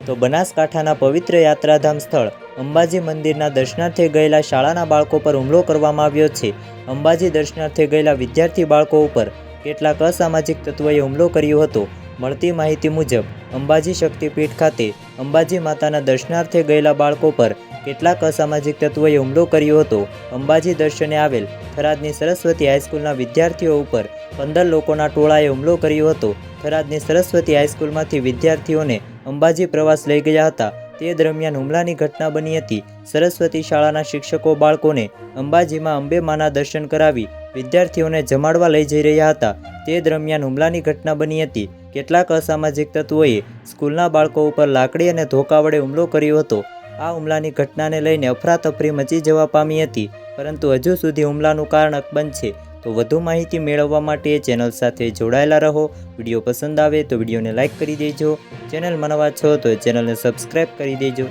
તો બનાસકાંઠાના પવિત્ર યાત્રાધામ સ્થળ અંબાજી મંદિરના દર્શનાર્થે ગયેલા શાળાના બાળકો પર હુમલો કરવામાં આવ્યો છે. અંબાજી દર્શનાર્થે ગયેલા વિદ્યાર્થી બાળકો ઉપર કેટલાક અસામાજિક તત્વોએ હુમલો કર્યો હતો. મળતી માહિતી મુજબ, અંબાજી શક્તિપીઠ ખાતે અંબાજી માતાના દર્શનાર્થે ગયેલા બાળકો પર કેટલાક અસામાજિક તત્વોએ હુમલો કર્યો હતો. અંબાજી દર્શને આવેલ થરાદની સરસ્વતી હાઈસ્કૂલના વિદ્યાર્થીઓ ઉપર પંદર લોકોના ટોળાએ હુમલો કર્યો હતો. થરાદની સરસ્વતી હાઈસ્કૂલમાંથી વિદ્યાર્થીઓને અંબાજી પ્રવાસ લઈ ગયા હતા. તે દરમિયાન હુમલાની ઘટના બની હતી. સરસ્વતી શાળાના શિક્ષકો બાળકોને અંબાજીમાં અંબે માના દર્શન કરાવી વિદ્યાર્થીઓને જમાડવા લઈ જઈ રહ્યા હતા. તે દરમિયાન હુમલાની ઘટના બની હતી. કેટલાક અસામાજિક તત્વોએ સ્કૂલના બાળકો ઉપર લાકડી અને ધોકા વડે હુમલો કર્યો હતો. આ હુમલાની ઘટનાને લઈને અફરાતફરી મચી જવા પામી હતી, પરંતુ હજુ સુધી હુમલાનું કારણ અકબંધ છે. તો વધુ માહિતી મેળવવા માટે ચેનલ સાથે જોડાયેલા રહો. વીડિયો પસંદ આવે તો વિડીયોને લાઇક કરી દેજો. ચેનલ મનાવા છો તો ચેનલને સબસ્ક્રાઈબ કરી દેજો.